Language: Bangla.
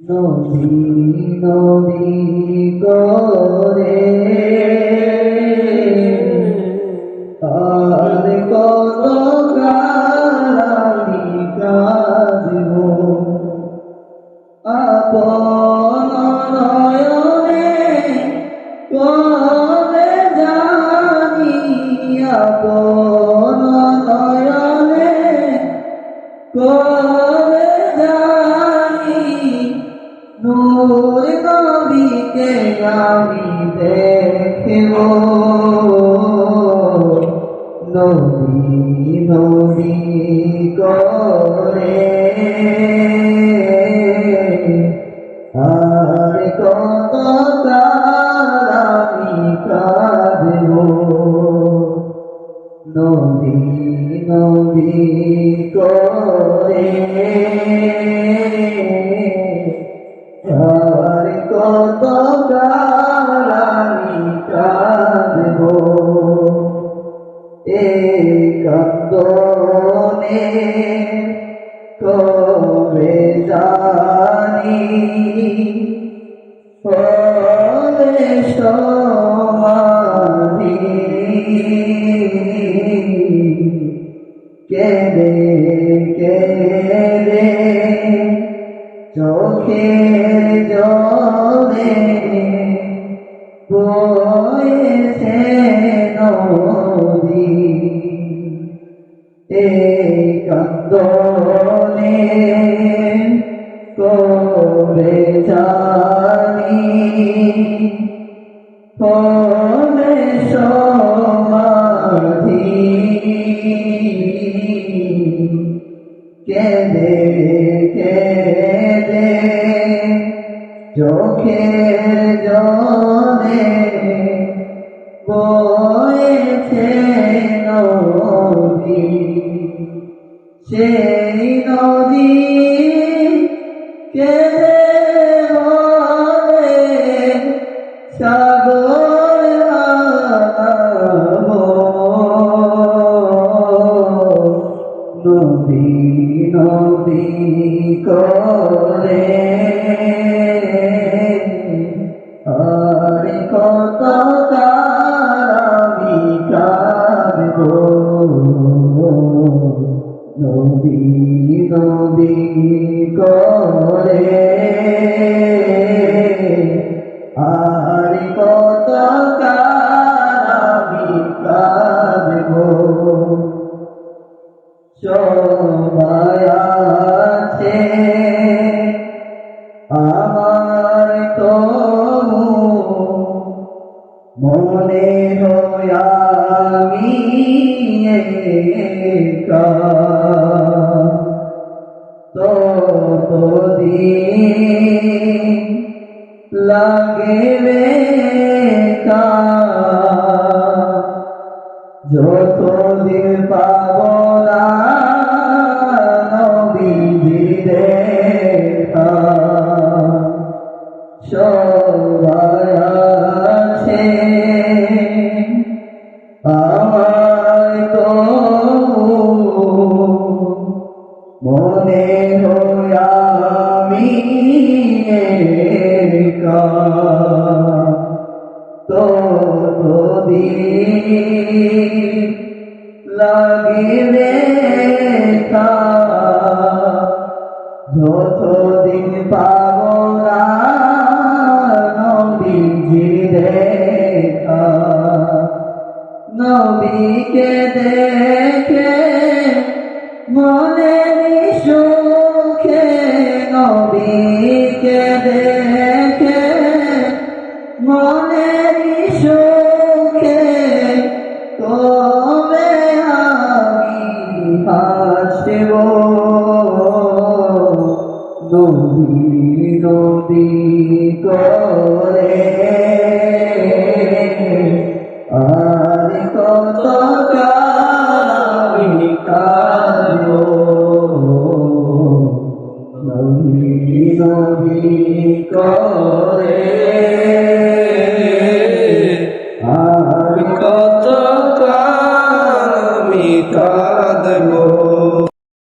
নবী নবী করে। আমি দেখব নবী নবী করে। আর কত আমি কাঁদব? নদী নদী করে। আর কত কেঁদে কেঁদে চোখের জলে বয়েছে নদী এই কান্দনে কবে জানি হবে চোখের জলে বয়েছে নদী সেই নদী কে। নদী নদী করে নদী নদী করে আর কত কামি আছে আমার তো মনে হয় লাগে যত দিন পাব মনের সুখে নবীকে দেখে মনের সুখে তবে আমি হাসব। নবী নবী করে কত